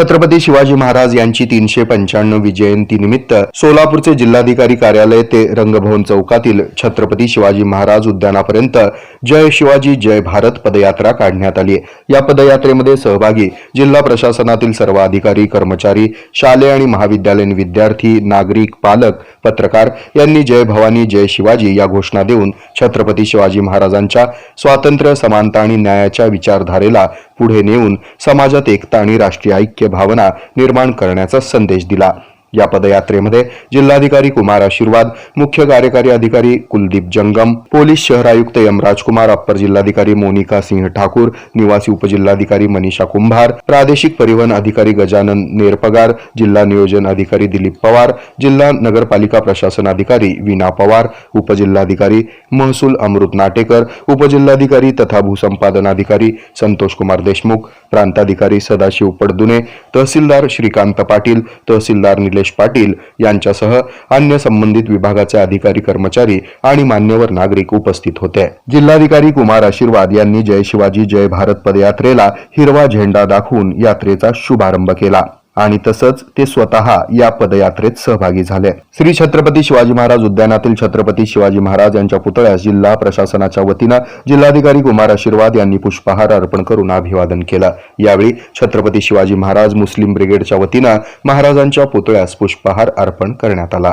छत्रपती शिवाजी महाराज यांची तीनशे पंच्याण्णवी जयंती निमित्त सोलापूरचे जिल्हाधिकारी कार्यालय ते रंगभवन चौकातील छत्रपती शिवाजी महाराज उद्यानापर्यंत जय शिवाजी जय भारत पदयात्रा काढण्यात आली या पदयात्रेमध्ये सहभागी जिल्हा प्रशासनातील सर्व अधिकारी कर्मचारी शालेय आणि महाविद्यालयीन विद्यार्थी नागरिक पालक पत्रकार यांनी जय भवानी जय शिवाजी या घोषणा देऊन छत्रपती शिवाजी महाराजांच्या स्वातंत्र्य समानता आणि न्यायाच्या विचारधारेला पुढे नेऊन समाजात एकता आणि राष्ट्रीय ऐक्य भावना निर्माण करण्याचा संदेश दिला. या पदयात्रेमध्ये जिल्हाधिकारी कुमार आशीर्वाद मुख्य कार्यकारी अधिकारी कुलदीप जंगम पोलीस शहर आयुक्त एम राजकुमार अप्पर जिल्हाधिकारी मोनिका सिंह ठाकूर निवासी उपजिल्हाधिकारी मनीषा कुंभार प्रादेशिक परिवहन अधिकारी गजानन नेरपगार जिल्हा नियोजन अधिकारी दिलीप पवार जिल्हा नगरपालिका प्रशासन अधिकारी विना पवार उपजिल्हाधिकारी महसूल अमृत नाटेकर उपजिल्हाधिकारी तथा भूसंपादन अधिकारी संतोष कुमार देशमुख प्रांताधिकारी सदाशिव पडदुने तहसीलदार श्रीकांत पाटील तहसीलदार निलेश पाटील यांच्यासह अन्य संबंधित विभागाचे अधिकारी कर्मचारी आणि मान्यवर नागरिक उपस्थित होते. जिल्हाधिकारी कुमार आशीर्वाद यांनी जय शिवाजी जय भारत पदयात्रेला हिरवा झेंडा दाखवून यात्रेचा शुभारंभ केला. आणि तसंच ते स्वतः या पदयात्रेत सहभागी झाले. श्री छत्रपती शिवाजी महाराज उद्यानातील छत्रपती शिवाजी महाराज यांच्या पुतळ्यास जिल्हा प्रशासनाच्या वतीनं जिल्हाधिकारी कुमार आशीर्वाद यांनी पुष्पहार अर्पण करून अभिवादन केलं. यावेळी छत्रपती शिवाजी महाराज मुस्लिम ब्रिगेडच्या वतीनं महाराजांच्या पुतळ्यास पुष्पहार अर्पण करण्यात आला.